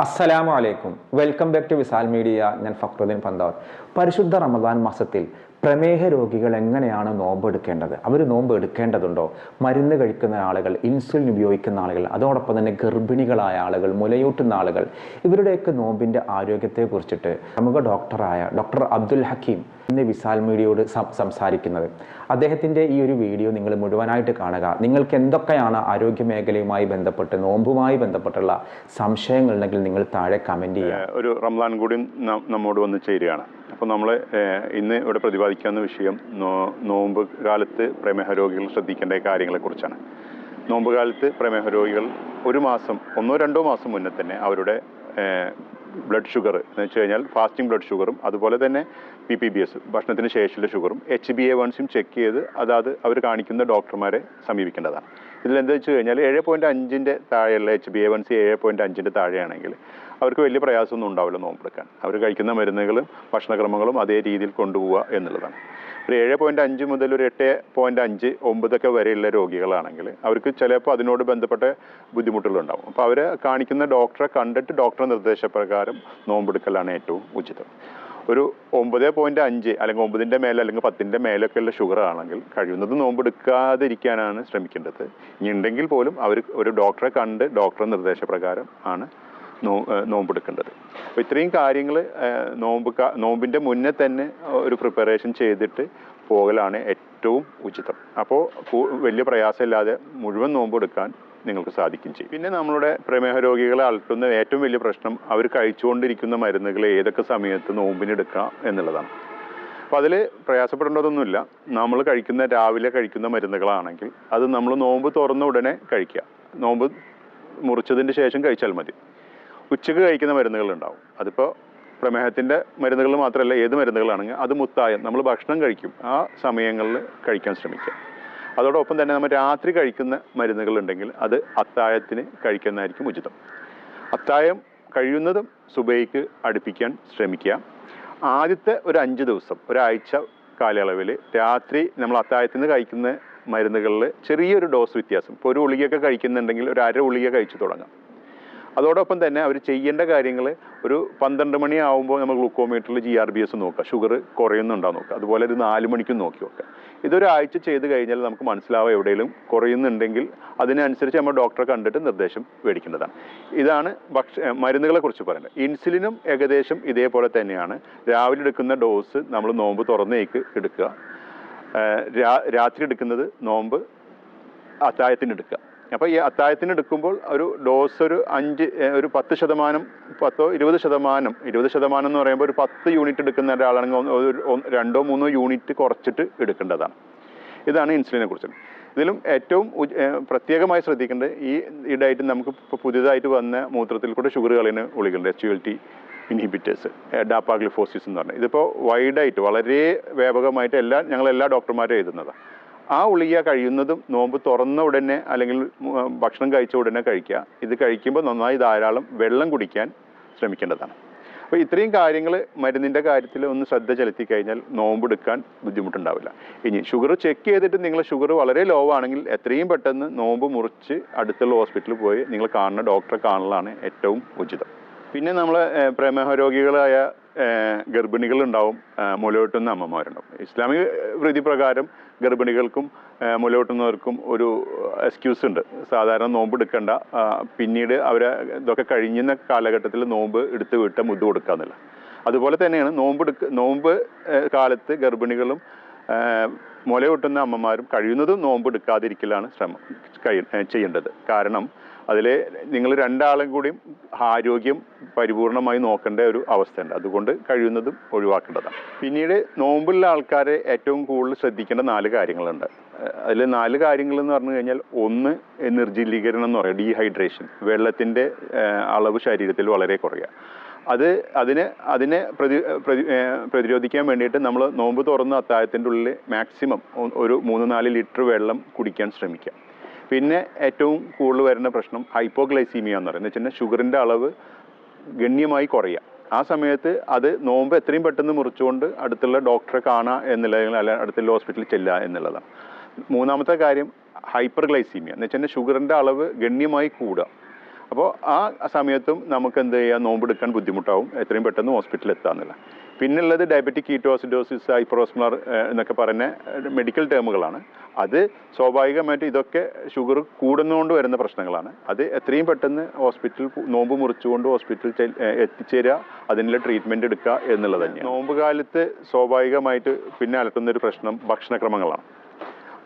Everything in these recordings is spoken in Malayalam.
അസ്സലാമു അലൈക്കും. Welcome back to Visal media. ഞാൻ ഫക്രുദ്ദീൻ പന്താവർ പരിശുദ്ധ റമദാൻ മാസത്തിൽ പ്രമേഹ രോഗികൾ എങ്ങനെയാണ് നോമ്പ് എടുക്കേണ്ടത്? അവർ നോമ്പ് എടുക്കേണ്ടതുണ്ടോ? മരുന്ന് കഴിക്കുന്ന ആളുകൾ ഇൻസുലിൻ ഉപയോഗിക്കുന്ന ആളുകൾ അതോടൊപ്പം തന്നെ ഗർഭിണികളായ ആളുകൾ മുലയൂട്ടുന്ന ആളുകൾ ഇവരുടെയൊക്കെ നോമ്പിന്റെ ആരോഗ്യത്തെക്കുറിച്ചിട്ട് പ്രമുഖ ഡോക്ടറായ ഡോക്ടർ അബ്ദുൽ ഹക്കീം ഇന്ന് വിശാൽ മീഡിയയോട് സംസാരിക്കുന്നത്. അദ്ദേഹത്തിന്റെ ഈ ഒരു വീഡിയോ നിങ്ങൾ മുഴുവനായിട്ട് കാണുക. നിങ്ങൾക്ക് എന്തൊക്കെയാണ് ആരോഗ്യ മേഖലയുമായി ബന്ധപ്പെട്ട് നോമ്പുമായി ബന്ധപ്പെട്ടുള്ള സംശയങ്ങൾ ഉണ്ടെങ്കിൽ നിങ്ങൾ താഴെ കമന്റ് ചെയ്യുക. ഒരു റംസാൻ കൂടി നമ്മോട് വന്ന് ചേരുകയാണ്. അപ്പോൾ നമ്മൾ ഇന്ന് ഇവിടെ പ്രതിപാദിക്കുന്ന വിഷയം നോ- നോമ്പ് കാലത്ത് പ്രമേഹ രോഗികൾ ശ്രദ്ധിക്കേണ്ട കാര്യങ്ങളെക്കുറിച്ചാണ് നോമ്പ് കാലത്ത് പ്രമേഹ രോഗികൾ ഒരു മാസം ഒന്നോ രണ്ടോ മാസം മുന്നേ തന്നെ അവരുടെ ബ്ലഡ് ഷുഗർ എന്ന് വെച്ച് കഴിഞ്ഞാൽ ഫാസ്റ്റിംഗ് ബ്ലഡ് ഷുഗറും അതുപോലെ തന്നെ പി പി ബി എസ് ഭക്ഷണത്തിന് ശേഷമുള്ള ഷുഗറും എച്ച് ബി എ വൺസും ചെക്ക് ചെയ്ത് അതാത് അവർ കാണിക്കുന്ന ഡോക്ടർമാരെ സമീപിക്കേണ്ടതാണ്. ഇതിൽ എന്താ വെച്ച് കഴിഞ്ഞാൽ ഏഴ് പോയിന്റ് അഞ്ചിന്റെ താഴെയുള്ള H B A one C ഏഴ് പോയിന്റ് അഞ്ചിന്റെ താഴെയാണെങ്കിൽ അവർക്ക് വലിയ പ്രയാസമൊന്നും ഉണ്ടാവില്ല നോമ്പെടുക്കാൻ അവർ കഴിക്കുന്ന മരുന്നുകളും ഭക്ഷണക്രമങ്ങളും അതേ രീതിയിൽ കൊണ്ടുപോവുക എന്നുള്ളതാണ്. ഒരു ഏഴ് പോയിന്റ് അഞ്ച് മുതൽ ഒരു എട്ട് പോയിന്റ് അഞ്ച് ഒമ്പതൊക്കെ വരെയുള്ള രോഗികളാണെങ്കിൽ അവർക്ക് ചിലപ്പോൾ അതിനോട് ബന്ധപ്പെട്ട ബുദ്ധിമുട്ടുകളുണ്ടാവും. അപ്പോൾ അവരെ കാണിക്കുന്ന ഡോക്ടറെ കണ്ടിട്ട് ഡോക്ടറെ നിർദ്ദേശപ്രകാരം നോമ്പെടുക്കലാണ് ഏറ്റവും ഉചിതം. ഒരു ഒമ്പത് പോയിന്റ് അഞ്ച് അല്ലെങ്കിൽ ഒമ്പതിന്റെ മേലെ അല്ലെങ്കിൽ പത്തിന്റെ മേലൊക്കെയുള്ള ഷുഗർ ആണെങ്കിൽ കഴിയുന്നത് നോമ്പെടുക്കാതിരിക്കാനാണ് ശ്രമിക്കേണ്ടത്. ഇനി ഉണ്ടെങ്കിൽ പോലും അവർ ഒരു ഡോക്ടറെ കണ്ട് ഡോക്ടറുടെ നിർദ്ദേശപ്രകാരം ആണ് നോ എടുക്കേണ്ടത് നോമ്പെടുക്കേണ്ടത്. അപ്പോൾ ഇത്രയും കാര്യങ്ങൾ നോമ്പ് നോമ്പിന്റെ മുന്നേ തന്നെ ഒരു പ്രിപ്പറേഷൻ ചെയ്തിട്ട് പോകലാണ് ഏറ്റവും ഉചിതം. അപ്പോൾ വലിയ പ്രയാസമില്ലാതെ മുഴുവൻ നോമ്പെടുക്കാൻ നിങ്ങൾക്ക് സാധിക്കും ചെയ്യും. പിന്നെ നമ്മളുടെ പ്രമേഹ രോഗികളെ അലട്ടുന്ന ഏറ്റവും വലിയ പ്രശ്നം അവർ കഴിച്ചുകൊണ്ടിരിക്കുന്ന മരുന്നുകൾ ഏതൊക്കെ സമയത്ത് നോമ്പിനെടുക്കാം എന്നുള്ളതാണ്. അപ്പോൾ അതിൽ പ്രയാസപ്പെടേണ്ടതൊന്നുമില്ല. നമ്മൾ കഴിക്കുന്ന രാവിലെ കഴിക്കുന്ന മരുന്നുകളാണെങ്കിൽ അത് നമ്മൾ നോമ്പ് തുറന്ന ഉടനെ കഴിക്കുക. നോമ്പ് മുറിച്ചതിന് ശേഷം കഴിച്ചാൽ മതി. ഉച്ചയ്ക്ക് കഴിക്കുന്ന മരുന്നുകൾ ഉണ്ടാവും. അതിപ്പോൾ പ്രമേഹത്തിന്റെ മരുന്നുകൾ മാത്രമല്ല ഏത് മരുന്നുകളാണെങ്കിൽ അത് മുത്തായം. നമ്മൾ ഭക്ഷണം കഴിക്കും. ആ സമയങ്ങളിൽ കഴിക്കാൻ ശ്രമിക്കുക. അതോടൊപ്പം തന്നെ നമ്മൾ രാത്രി കഴിക്കുന്ന മരുന്നുകളുണ്ടെങ്കിൽ അത് അത്തായത്തിന് കഴിക്കുന്നതായിരിക്കും ഉചിതം. അത്തായം കഴിയുന്നതും സുബൈക്ക് അടുപ്പിക്കാൻ ശ്രമിക്കുക. ആദ്യത്തെ ഒരു അഞ്ച് ദിവസം ഒരാഴ്ച കാലയളവിൽ രാത്രി നമ്മൾ അത്തായത്തിന് കഴിക്കുന്ന മരുന്നുകളിൽ ചെറിയൊരു ഡോസ് വ്യത്യാസം. ഇപ്പോൾ ഒരു ഉളികയൊക്കെ കഴിക്കുന്നുണ്ടെങ്കിൽ ഒരു അര ഉളിക കഴിച്ചു തുടങ്ങാം. അതോടൊപ്പം തന്നെ അവർ ചെയ്യേണ്ട കാര്യങ്ങൾ ഒരു പന്ത്രണ്ട് മണിയാവുമ്പോൾ നമ്മൾ ഗ്ലൂക്കോമീറ്ററിൽ ജി ആർ ബി എസ് നോക്കുക. ഷുഗർ കുറയുന്നുണ്ടോ നോക്കുക. അതുപോലെ ഒരു നാല് മണിക്കും നോക്കി നോക്കുക ഇതൊരാഴ്ച ചെയ്ത് കഴിഞ്ഞാൽ നമുക്ക് മനസ്സിലാവുക എവിടെയെങ്കിലും കുറയുന്നുണ്ടെങ്കിൽ അതിനനുസരിച്ച് നമ്മൾ ഡോക്ടറെ കണ്ടിട്ട് നിർദ്ദേശം മേടിക്കേണ്ടതാണ്. ഇതാണ് ഭക്ഷ മരുന്നുകളെ കുറിച്ച് പറയുന്നത്. ഇൻസുലിനും ഏകദേശം ഇതേപോലെ തന്നെയാണ്. രാവിലെ എടുക്കുന്ന ഡോസ് നമ്മൾ നോമ്പ് തുറന്നേക്ക് എടുക്കുക. രാത്രി എടുക്കുന്നത് നോമ്പ് അത്താഴത്തിന് എടുക്കുക. അപ്പോൾ ഈ അത്താഴത്തിന് എടുക്കുമ്പോൾ ഒരു ഡോസ് ഒരു അഞ്ച് ഒരു പത്ത് ശതമാനം പത്തോ ഇരുപത് ശതമാനം ഇരുപത് ശതമാനം എന്ന് പറയുമ്പോൾ ഒരു പത്ത് യൂണിറ്റ് എടുക്കുന്ന ഒരാളാണെങ്കിൽ ഒരു രണ്ടോ മൂന്നോ യൂണിറ്റ് കുറച്ചിട്ട് എടുക്കേണ്ടതാണ്. ഇതാണ് ഇൻസുലിനെ കുറിച്ച്. ഇതിലും ഏറ്റവും പ്രത്യേകമായി ശ്രദ്ധിക്കേണ്ടത് ഈ ഈ ഡയറ്റ് നമുക്ക് ഇപ്പോൾ പുതിയതായിട്ട് വന്ന മൂത്രത്തിൽ കൂടെ ഷുഗർ കളയുന്ന ഗുളികളുണ്ട് H L T inhibitors dapagliflozin എന്ന് പറഞ്ഞാൽ ഇതിപ്പോൾ വൈഡായിട്ട് വളരെ വ്യാപകമായിട്ട് എല്ലാ ഞങ്ങൾ എല്ലാ ഡോക്ടർമാരും എഴുതുന്നതാണ് ആ ഉളിയ കഴിയുന്നതും നോമ്പ് തുറന്ന ഉടനെ അല്ലെങ്കിൽ ഭക്ഷണം കഴിച്ച ഉടനെ കഴിക്കുക. ഇത് കഴിക്കുമ്പോൾ നന്നായി ധാരാളം വെള്ളം കുടിക്കാൻ ശ്രമിക്കേണ്ടതാണ്. അപ്പോൾ ഇത്രയും കാര്യങ്ങൾ മരുന്നിന്റെ കാര്യത്തിൽ ഒന്ന് ശ്രദ്ധ ചെലുത്തി കഴിഞ്ഞാൽ നോമ്പെടുക്കാൻ ബുദ്ധിമുട്ടുണ്ടാവില്ല. ഇനി ഷുഗർ ചെക്ക് ചെയ്തിട്ട് നിങ്ങൾ ഷുഗർ വളരെ ലോ ആണെങ്കിൽ എത്രയും പെട്ടെന്ന് നോമ്പ് മുറിച്ച് അടുത്തുള്ള ഹോസ്പിറ്റലിൽ പോയി നിങ്ങൾ കാണുന്ന ഡോക്ടറെ കാണലാണ് ഏറ്റവും ഉചിതം. പിന്നെ നമ്മൾ പ്രമേഹ രോഗികളായ ഗർഭിണികളുണ്ടാവും മുലയൂട്ടുന്ന അമ്മമാരുണ്ടാവും. ഇസ്ലാമിക വൃതി പ്രകാരം ഗർഭിണികൾക്കും മുലയൂട്ടുന്നവർക്കും ഒരു എക്സ്ക്യൂസ് ഉണ്ട്. സാധാരണ നോമ്പ് എടുക്കേണ്ട. പിന്നീട് അവരെ ഇതൊക്കെ കഴിഞ്ഞുന്ന കാലഘട്ടത്തിൽ നോമ്പ് എടുത്ത് വിട്ട് മുദ്ദ കൊടുക്കാന്നില്ല അതുപോലെ തന്നെയാണ് നോമ്പ് എടുക്ക നോമ്പ് കാലത്ത് ഗർഭിണികളും മുലയൂട്ടുന്ന അമ്മമാരും കഴിയുന്നതും നോമ്പ് എടുക്കാതിരിക്കലാണ് ശ്രമം ചെയ്യേണ്ടത്. കാരണം അതിൽ നിങ്ങൾ രണ്ടാളും കൂടിയും ആരോഗ്യം പരിപൂർണമായി നോക്കേണ്ട ഒരു അവസ്ഥയുണ്ട്. അതുകൊണ്ട് കഴിയുന്നതും ഒഴിവാക്കേണ്ടതാണ്. പിന്നീട് നോമ്പുള്ള ആൾക്കാരെ ഏറ്റവും കൂടുതൽ ശ്രദ്ധിക്കേണ്ട നാല് കാര്യങ്ങളുണ്ട്. അതിൽ നാല് കാര്യങ്ങൾ എന്ന് പറഞ്ഞു കഴിഞ്ഞാൽ ഒന്ന് നിർജലീകരണം എന്ന് പറയുക ഡീഹൈഡ്രേഷൻ വെള്ളത്തിന്റെ അളവ് ശരീരത്തിൽ വളരെ കുറയുക. അത് അതിനെ അതിനെ പ്രതി പ്രതി പ്രതിരോധിക്കാൻ വേണ്ടിയിട്ട് നമ്മൾ നോമ്പ് തുറന്ന അത്താഴത്തിന്റെ ഉള്ളിൽ മാക്സിമം ഒരു മൂന്ന് നാല് ലിറ്റർ വെള്ളം കുടിക്കാൻ ശ്രമിക്കുക. പിന്നെ ഏറ്റവും കൂടുതൽ വരുന്ന പ്രശ്നം ഹൈപ്പോഗ്ലൈസീമിയ എന്ന് പറയുന്നത്. വെച്ചാൽ ഷുഗറിന്റെ അളവ് ഗണ്യമായി കുറയുക ആ സമയത്ത് അത് നോമ്പ് എത്രയും പെട്ടെന്ന് മുറിച്ചുകൊണ്ട് അടുത്തുള്ള ഡോക്ടറെ കാണുക എന്നുള്ളതിൽ അല്ല അടുത്തുള്ള ഹോസ്പിറ്റലിൽ ചെല്ലുക എന്നുള്ളതാണ്. മൂന്നാമത്തെ കാര്യം ഹൈപ്പർ ഗ്ലൈസീമിയ എന്ന് വെച്ചാൽ ഷുഗറിന്റെ അളവ് ഗണ്യമായി കൂടുക. അപ്പോൾ ആ സമയത്തും നമുക്ക് എന്ത് ചെയ്യാം? നോമ്പെടുക്കാൻ ബുദ്ധിമുട്ടാവും. എത്രയും പെട്ടെന്ന് ഹോസ്പിറ്റലിൽ എത്താമെന്നില്ല പിന്നുള്ളത് ഡയബറ്റിക് കീറ്റോസിഡോസിസ് ഹൈപ്രോസ്മർ എന്നൊക്കെ പറയുന്ന മെഡിക്കൽ ടേമുകളാണ് അത് സ്വാഭാവികമായിട്ട് ഇതൊക്കെ ഷുഗർ കൂടുന്നതുകൊണ്ട് വരുന്ന പ്രശ്നങ്ങളാണ്. അത് എത്രയും പെട്ടെന്ന് ഹോസ്പിറ്റൽ നോമ്പ് മുറിച്ചുകൊണ്ട് ഹോസ്പിറ്റലിൽ എത്തിച്ചേരുക അതിനുള്ള ട്രീറ്റ്മെന്റ് എടുക്കുക എന്നുള്ളത് തന്നെയാണ്. നോമ്പ് കാലത്ത് സ്വാഭാവികമായിട്ട് പിന്നെ അലട്ടുന്നൊരു പ്രശ്നം ഭക്ഷണക്രമങ്ങളാണ്.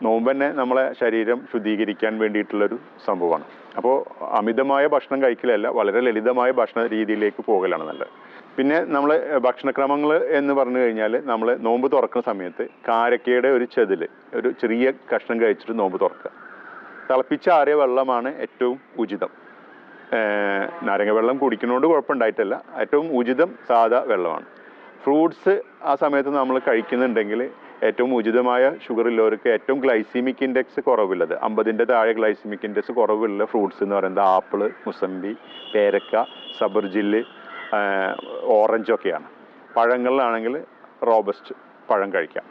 നോമ്പ് തന്നെ നമ്മളെ ശരീരം ശുദ്ധീകരിക്കാൻ വേണ്ടിയിട്ടുള്ളൊരു സംഭവമാണ്. അപ്പോൾ അമിതമായ ഭക്ഷണം കഴിക്കലല്ല വളരെ ലളിതമായ ഭക്ഷണ രീതിയിലേക്ക് പോകലാണ് നല്ലത്. പിന്നെ നമ്മൾ ഭക്ഷണക്രമങ്ങൾ എന്ന് പറഞ്ഞു കഴിഞ്ഞാൽ നമ്മൾ നോമ്പ് തുറക്കുന്ന സമയത്ത് കാരക്കയുടെ ഒരു ചെതിൽ ഒരു ചെറിയ കഷ്ണം കഴിച്ചിട്ട് നോമ്പ് തുറക്കുക. തിളപ്പിച്ചാറിയ വെള്ളമാണ് ഏറ്റവും ഉചിതം. നാരങ്ങ വെള്ളം കുടിക്കുന്നതുകൊണ്ട് കുഴപ്പമുണ്ടായിട്ടല്ല. ഏറ്റവും ഉചിതം സാധാ വെള്ളമാണ്. ഫ്രൂട്ട്സ് ആ സമയത്ത് നമ്മൾ കഴിക്കുന്നുണ്ടെങ്കിൽ ഏറ്റവും ഉചിതമായ ഷുഗർ ഉള്ളവർക്ക് ഏറ്റവും ഗ്ലൈസീമിക് ഇൻഡെക്സ് കുറവുള്ളത് അമ്പതിന്റെ താഴെ ഗ്ലൈസീമിക് ഇൻഡെക്സ് കുറവുള്ള ഫ്രൂട്ട്സ് എന്ന് പറയുന്നത് ആപ്പിൾ മുസമ്പി പേരക്ക സബർജില്ല് ഓറഞ്ചൊക്കെയാണ് പഴങ്ങളിലാണെങ്കിൽ റോബസ്റ്റ് പഴം കഴിക്കാം.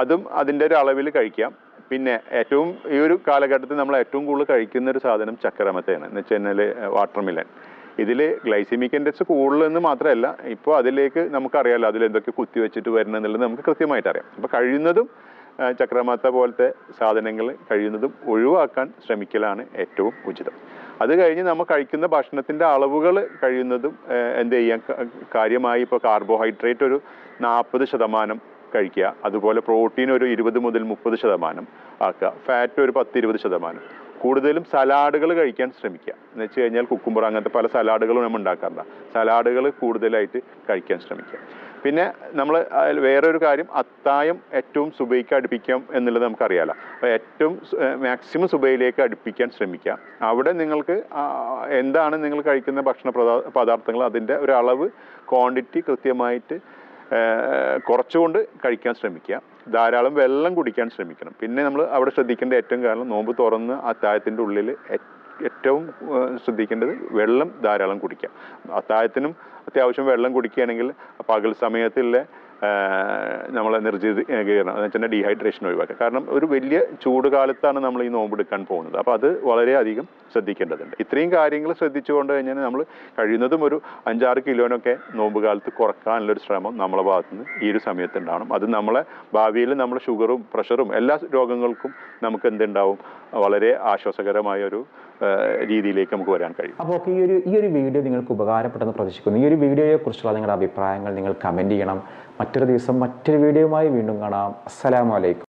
അതും അതിന്റെ ഒരു അളവിൽ കഴിക്കാം. പിന്നെ ഏറ്റവും ഈ ഒരു കാലഘട്ടത്തിൽ നമ്മൾ ഏറ്റവും കൂടുതൽ കഴിക്കുന്ന ഒരു സാധനം ചക്കരമത്തയാണ് എന്ന് വെച്ച് കഴിഞ്ഞാൽ വാട്ടർ മിലൻ ഇതിൽ ഗ്ലൈസിമിക് ഇൻഡെക്സ് കൂടുതലെന്ന് മാത്രമല്ല ഇപ്പോൾ അതിലേക്ക് നമുക്കറിയാമല്ലോ അതിൽ എന്തൊക്കെ കുത്തി വെച്ചിട്ട് വരണമെന്നുള്ളത് നമുക്ക് കൃത്യമായിട്ട് അറിയാം. അപ്പോൾ കഴിയുന്നതും ചക്രമത്ത പോലത്തെ സാധനങ്ങൾ കഴിയുന്നതും ഒഴിവാക്കാൻ ശ്രമിക്കലാണ് ഏറ്റവും ഉചിതം. അത് കഴിഞ്ഞ് നമ്മൾ കഴിക്കുന്ന ഭക്ഷണത്തിന്റെ അളവുകൾ കഴിയുന്നതും എന്ത് ചെയ്യാം? കാര്യമായി ഇപ്പോൾ കാർബോഹൈഡ്രേറ്റ് ഒരു നാൽപ്പത് ശതമാനം കഴിക്കുക. അതുപോലെ പ്രോട്ടീൻ ഒരു ഇരുപത് മുതൽ മുപ്പത് ശതമാനം ആക്കുക. ഫാറ്റ് ഒരു പത്ത് ഇരുപത് ശതമാനം. കൂടുതലും സലാഡുകൾ കഴിക്കാൻ ശ്രമിക്കുക. എന്ന് വെച്ച് കഴിഞ്ഞാൽ കുക്കുമ്പർ അങ്ങനത്തെ പല സലാഡുകളും നമ്മൾ ഉണ്ടാക്കാറില്ല. സലാഡുകൾ കൂടുതലായിട്ട് കഴിക്കാൻ ശ്രമിക്കുക. പിന്നെ നമ്മൾ വേറൊരു കാര്യം അത്തായം ഏറ്റവും സുബൈക്ക് അടുപ്പിക്കാം എന്നുള്ളത് നമുക്കറിയാലോ. അപ്പോൾ ഏറ്റവും മാക്സിമം സുബൈയിലേക്ക് അടുപ്പിക്കാൻ ശ്രമിക്കുക. അവിടെ നിങ്ങൾക്ക് എന്താണ് നിങ്ങൾ കഴിക്കുന്ന ഭക്ഷണ പദാർത്ഥങ്ങൾ അതിന്റെ ഒരു അളവ് ക്വാണ്ടിറ്റി കൃത്യമായിട്ട് കുറച്ചുകൊണ്ട് കഴിക്കാൻ ശ്രമിക്കുക. ധാരാളം വെള്ളം കുടിക്കാൻ ശ്രമിക്കണം. പിന്നെ നമ്മൾ അവിടെ ശ്രദ്ധിക്കേണ്ട ഏറ്റവും കാരണം നോമ്പ് തുറന്ന് അത്താഴത്തിന്റെ ഉള്ളിൽ ഏറ്റവും ശ്രദ്ധിക്കേണ്ടത് വെള്ളം ധാരാളം കുടിക്കുക. അത്താഴത്തിനും അത്യാവശ്യം വെള്ളം കുടിക്കുകയാണെങ്കിൽ പകൽ സമയത്തുള്ള നമ്മളെ നിർജീകരണം എന്ന് വെച്ചാൽ ഡീഹൈഡ്രേഷൻ ഒഴിവാക്കുക. കാരണം ഒരു വലിയ ചൂട് കാലത്താണ് നമ്മൾ ഈ നോമ്പ് എടുക്കാൻ പോകുന്നത്. അപ്പോൾ അത് വളരെയധികം ശ്രദ്ധിക്കേണ്ടതുണ്ട്. ഇത്രയും കാര്യങ്ങൾ ശ്രദ്ധിച്ചുകൊണ്ട് കഴിഞ്ഞാൽ നമ്മൾ കഴിയുന്നതും ഒരു അഞ്ചാറ് കിലോനൊക്കെ നോമ്പ് കാലത്ത് കുറക്കാനുള്ളൊരു ശ്രമം നമ്മളെ ഭാഗത്തുനിന്ന് ഈ ഒരു സമയത്തുണ്ടാവണം. അത് നമ്മളെ ഭാവിയിൽ നമ്മുടെ ഷുഗറും പ്രഷറും എല്ലാ രോഗങ്ങൾക്കും നമുക്ക് എന്തുണ്ടാവും? വളരെ ആശ്വാസകരമായ ഒരു രീതിയിലേക്ക് നമുക്ക് വരാൻ കഴിയും. അപ്പോൾ ഈ ഒരു ഈ ഒരു വീഡിയോ നിങ്ങൾക്ക് ഉപകാരപ്പെട്ടെന്ന് പ്രതീക്ഷിക്കുന്നു. ഈ ഒരു വീഡിയോയെ കുറിച്ചുള്ള നിങ്ങളുടെ അഭിപ്രായങ്ങൾ നിങ്ങൾ കമന്റ് ചെയ്യണം. മറ്റൊരു ദിവസം മറ്റൊരു വീഡിയോയുമായി വീണ്ടും കാണാം. അസ്സലാമലൈക്കും